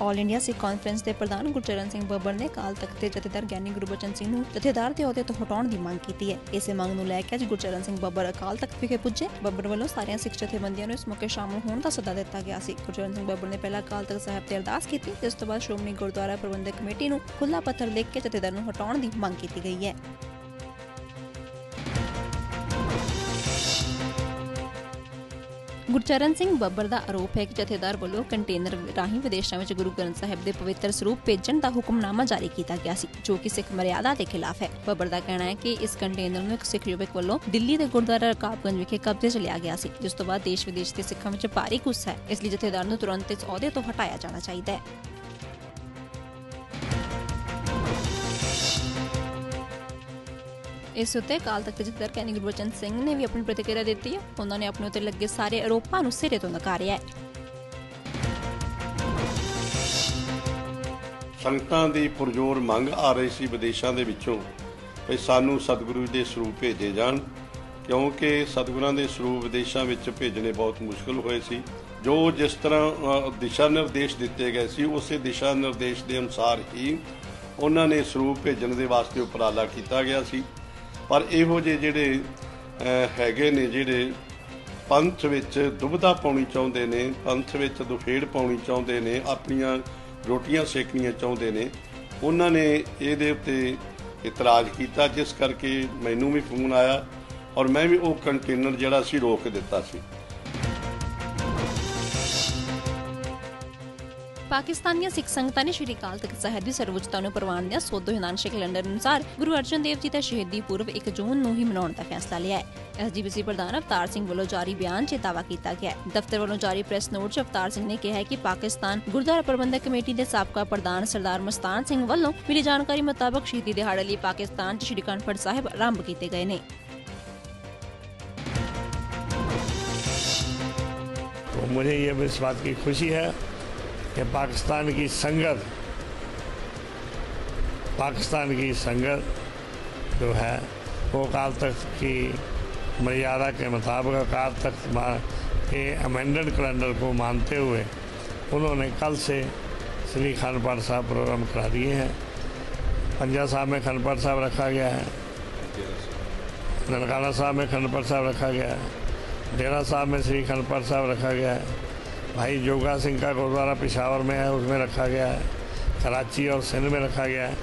All India ਸਿੱਖ conference ਦੇ ਪ੍ਰਧਾਨ ਗੁਰਚਰਨ ਸਿੰਘ ਬੱਬਰ ਨੇ ਕਾਲ ਤਖਤ ਦੇ ਜਥੇਦਾਰ ਗਿਆਨੀ ਗੁਰਬਚਨ ਸਿੰਘ ਨੂੰ ਜਥੇਦਾਰ ਦੇ ਅਹੁਦੇ ਤੋਂ ਹਟਾਉਣ ਦੀ ਮੰਗ ਕੀਤੀ ਹੈ। ਇਸੇ ਮੰਗ ਨੂੰ ਲੈ ਕੇ ਅੱਜ ਗੁਰਚਰਨ ਸਿੰਘ ਬੱਬਰ ਅਕਾਲ ਤਖਤ ਵਿਖੇ ਪੁੱਜੇ। ਬੱਬਰ ਵੱਲੋਂ ਸਾਰੀਆਂ ਸਿੱਖ ਜਥੇਬੰਦੀਆਂ ਨੂੰ ਇਸ ਮੌਕੇ ਸ਼ਾਮਲ ਹੋਣ ਦਾ ਸੱਦਾ ਦਿੱਤਾ ਗਿਆ ਸੀ। ਗੁਰਚਰਨ ਸਿੰਘ ਬੱਬਰ ਨੇ ਪਹਿਲਾਂ ਅਕਾਲ ਤਖਤ ਸਾਹਿਬ ਤੇ ਅਰਦਾਸ ਕੀਤੀ, ਜਿਸ ਤੋਂ ਬਾਅਦ ਸ਼੍ਰੋਮਣੀ ਗੁਰਦੁਆਰਾ ਪ੍ਰਬੰਧਕ ਕਮੇਟੀ ਨੂੰ ਖੁੱਲਾ ਪੱਥਰ ਲਿਖ ਕੇ ਜਥੇਦਾਰ ਨੂੰ ਹਟਾਉਣ ਦੀ ਮੰਗ ਕੀਤੀ ਗਈ ਹੈ। ਗੁਰਚਰਨ ਸਿੰਘ ਬੱਬਰ ਦਾ ਆਰੋਪ ਹੈ ਕਿ ਜਥੇਦਾਰ ਵੱਲੋਂ ਕੰਟੇਨਰ ਰਾਹੀਂ ਵਿਦੇਸ਼ਾਂ ਵਿੱਚ ਗੁਰੂ ਗ੍ਰੰਥ ਸਾਹਿਬ ਦੇ ਪਵਿੱਤਰ ਸਰੂਪ ਭੇਜਣ ਦਾ ਹੁਕਮਨਾਮਾ ਜਾਰੀ ਕੀਤਾ ਗਿਆ ਸੀ, ਜੋ ਕਿ ਸਿੱਖ ਮਰਿਆਦਾ ਦੇ ਖਿਲਾਫ ਹੈ। ਬੱਬਰ ਦਾ ਕਹਿਣਾ ਹੈ ਕਿ ਇਸ ਕੰਟੇਨਰ ਨੂੰ ਇੱਕ ਸਿੱਖ ਯੁਵਕ ਵੱਲੋਂ ਦਿੱਲੀ ਦੇ ਗੁਰਦੁਆਰਾ ਰਕਾਬਗੰਜ ਵਿਖੇ ਕਬਜ਼ੇ 'ਚ ਲਿਆ ਗਿਆ ਸੀ, ਜਿਸ ਤੋਂ ਬਾਅਦ ਦੇਸ਼ ਵਿਦੇਸ਼ ਦੇ ਸਿੱਖਾਂ ਵਿੱਚ ਭਾਰੀ ਗੁੱਸਾ ਹੈ। ਇਸ ਲਈ ਜਥੇਦਾਰ ਨੂੰ ਤੁਰੰਤ ਇਸ ਅਹੁਦੇ ਤੋਂ ਹਟਾਇਆ ਜਾਣਾ ਚਾਹੀਦਾ ਹੈ। ਇਸ ਉੱਤੇ ਅਕਾਲ ਤਖਤ ਜਥੇਦਾਰ ਕੈਨੀ ਗੁਰਬਚਨ ਸਿੰਘ ਨੇ ਵੀ ਆਪਣੀ ਪ੍ਰਤੀਕਿਰਿਆ ਦਿੱਤੀ। ਹੈ ਉਹਨਾਂ ਨੇ ਆਪਣੇ ਉੱਤੇ ਲੱਗੇ ਸਾਰੇ ਆਰੋਪਾਂ ਨੂੰ ਸਿਰੇ ਤੋਂ ਨਕਾਰਿਆ ਹੈ। ਸੰਗਤਾਂ ਦੀ ਪੁਰਜੋਰ ਮੰਗ ਆ ਰਹੀ ਸੀ ਵਿਦੇਸ਼ਾਂ ਦੇ ਵਿੱਚੋਂ ਵੀ ਸਾਨੂੰ ਸਤਿਗੁਰੂ ਦੇ ਸਰੂਪ ਭੇਜੇ ਜਾਣ, ਕਿਉਂਕਿ ਸਤਿਗੁਰਾਂ ਦੇ ਸਰੂਪ ਵਿਦੇਸ਼ਾਂ ਵਿੱਚ ਭੇਜਣੇ ਬਹੁਤ ਮੁਸ਼ਕਲ ਹੋਏ ਸੀ। ਜੋ ਜਿਸ ਤਰ੍ਹਾਂ ਦਿਸ਼ਾ ਨਿਰਦੇਸ਼ ਦਿੱਤੇ ਗਏ ਸੀ, ਉਸੇ ਦਿਸ਼ਾ ਨਿਰਦੇਸ਼ ਦੇ ਅਨੁਸਾਰ ਹੀ ਉਹਨਾਂ ਨੇ ਸਰੂਪ ਭੇਜਣ ਦੇ ਵਾਸਤੇ ਉਪਰਾਲਾ ਕੀਤਾ ਗਿਆ ਸੀ। ਪਰ ਇਹੋ ਜਿਹੇ ਜਿਹੜੇ ਹੈਗੇ ਨੇ ਜਿਹੜੇ ਪੰਥ ਵਿੱਚ ਦੁਬਦਾ ਪਾਉਣੀ ਚਾਹੁੰਦੇ ਨੇ, ਪੰਥ ਵਿੱਚ ਦੁਫੇੜ ਪਾਉਣੀ ਚਾਹੁੰਦੇ ਨੇ, ਆਪਣੀਆਂ ਰੋਟੀਆਂ ਸੇਕਣੀਆਂ ਚਾਹੁੰਦੇ ਨੇ, ਉਹਨਾਂ ਨੇ ਇਹਦੇ ਉੱਤੇ ਇਤਰਾਜ਼ ਕੀਤਾ, ਜਿਸ ਕਰਕੇ ਮੈਨੂੰ ਵੀ ਫੋਨ ਆਇਆ ਔਰ ਮੈਂ ਵੀ ਉਹ ਕੰਟੇਨਰ ਜਿਹੜਾ ਸੀ ਰੋਕ ਦਿੱਤਾ ਸੀ। ਪਾਕਿਸਤਾਨੀਆਂ ਸਿੱਖ ਸੰਗਤਾਂ ਨੇ ਸ਼੍ਰੀ ਅਕਾਲ ਤਖਤ ਸਾਹਿਬ ਦੀ ਸਰਵਉੱਚਤਾ ਨੂੰ ਪ੍ਰਵਾਨ ਦਿਆ ਸੋਧੋ ਹਿੰਦਾਂਸ਼ੇ ਕੈਲੰਡਰ ਅਨੁਸਾਰ ਗੁਰੂ ਅਰਜਨ ਦੇਵ ਜੀ ਦਾ ਸ਼ਹੀਦੀ ਪੁਰਬ 1 ਜੂਨ ਨੂੰ ਹੀ ਮਨਾਉਣ ਦਾ ਫੈਸਲਾ ਲਿਆ ਹੈ ਐਸਜੀਪੀਸੀ ਪ੍ਰਧਾਨ ਅਵਤਾਰ ਸਿੰਘ ਵੱਲੋਂ ਜਾਰੀ ਬਿਆਨ 'ਚ ਇਹ ਦਾਅਵਾ ਕੀਤਾ ਗਿਆ ਹੈ ਦਫ਼ਤਰ ਵੱਲੋਂ ਜਾਰੀ ਪ੍ਰੈਸ ਨੋਟ 'ਚ ਅਵਤਾਰ ਸਿੰਘ ਨੇ ਕਿਹਾ ਹੈ ਕਿ ਪਾਕਿਸਤਾਨ ਗੁਰਦੁਆਰਾ ਪ੍ਰਬੰਧਕ ਕਮੇਟੀ ਦੇ ਸਾਬਕਾ ਪ੍ਰਧਾਨ ਸਰਦਾਰ ਮਸਤਾਨ ਸਿੰਘ ਵੱਲੋਂ ਮਿਲੀ ਜਾਣਕਾਰੀ ਮੁਤਾਬਕ ਸ਼ਹੀਦੀ ਦਿਹਾੜੇ ਲਈ ਪਾਕਿਸਤਾਨ 'ਚ ਸ਼੍ਰੀ ਕਾਨਫੜ ਸਾਹਿਬ ਆਰੰਭ ਕੀਤੇ ਗਏ ਨੇ तो मुझे ये भी इस बात की खुशी है कि पाकिस्तान की संगत, पाकिस्तान की संगत जो है, वो अकाल तख्त की मर्यादा के मुताबिक अकाल तख्त के अमेंडेड कैलेंडर को मानते हुए उन्होंने कल से श्री खानपाड़ साहब प्रोग्राम करा दिए हैं। पंजा साहब में खनपाड़ साहब रखा गया है। ननकाना साहब में खनपाड़ साहब रखा गया है। डेरा साहब में श्री खनपाड़ साहब रखा गया है। भाई जोगा सिंह का गुरुद्वारा पिशावर में है उसमें रखा गया है कराची और सिंध में रखा गया है